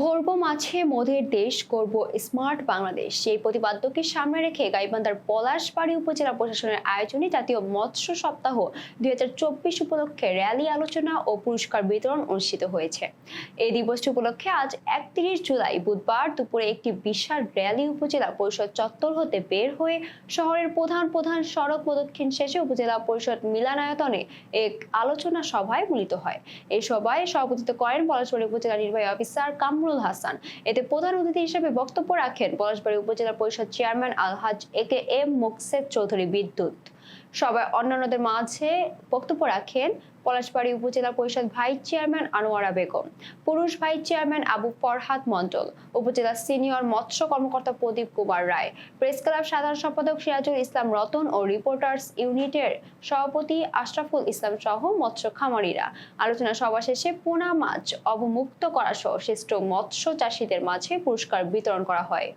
ভরব মাছে মধের দেশ করব স্মার্ট বাংলাদেশ। সেই প্রতিপাদ্যকে সামনে রেখে গাইবান্ধার পলাশবাড়ি উপজেলা প্রশাসনের আয়োজনে জাতীয় মৎস্য সপ্তাহ দুই উপলক্ষে র্যালি, আলোচনা ও পুরস্কার বিতরণ অনুষ্ঠিত হয়েছে। এই দিবসটি উপলক্ষে আজ একত্রিশ জুলাই বুধবার দুপুরে একটি বিশাল র্যালি উপজেলা পরিষদ চত্বর হতে বের হয়ে শহরের প্রধান প্রধান সড়ক প্রদক্ষিণ শেষে উপজেলা পরিষদ মিলানায়তনে এক আলোচনা সভায় মিলিত হয়। এই সভায় সভাপতিত্ব করেন পলাশবাড়ি উপজেলা নির্বাহী অফিসার কামরুল হাসান। এতে প্রধান অতিথি হিসেবে বক্তব্য রাখেন Palashbari upazila parishad chairman Alhaj A K M Moksed Chowdhury Bidyut. সবাই অন্যান্যদের মাঝে বক্তব্য রাখেন পলাশবাড়ি উপজেলা পরিষদ ভাইস চেয়ারম্যান আনোয়ারা বেগম, পুরুষ vice chairman Abu Farhad Mondal upazila senior মৎস্য কর্মকর্তা প্রদীপ কুমার রায়, প্রেস ক্লাব সাধারণ সম্পাদক সিরাজুল ইসলাম রতন ও রিপোর্টার্স ইউনিটের সভাপতি আশরাফুল ইসলাম সহ মৎস্য খামারিরা। আলোচনা সভা শেষে পোনা মাছ অবমুক্ত করা সহ শ্রেষ্ঠ মৎস্য চাষীদের মাঝে পুরস্কার বিতরণ করা হয়।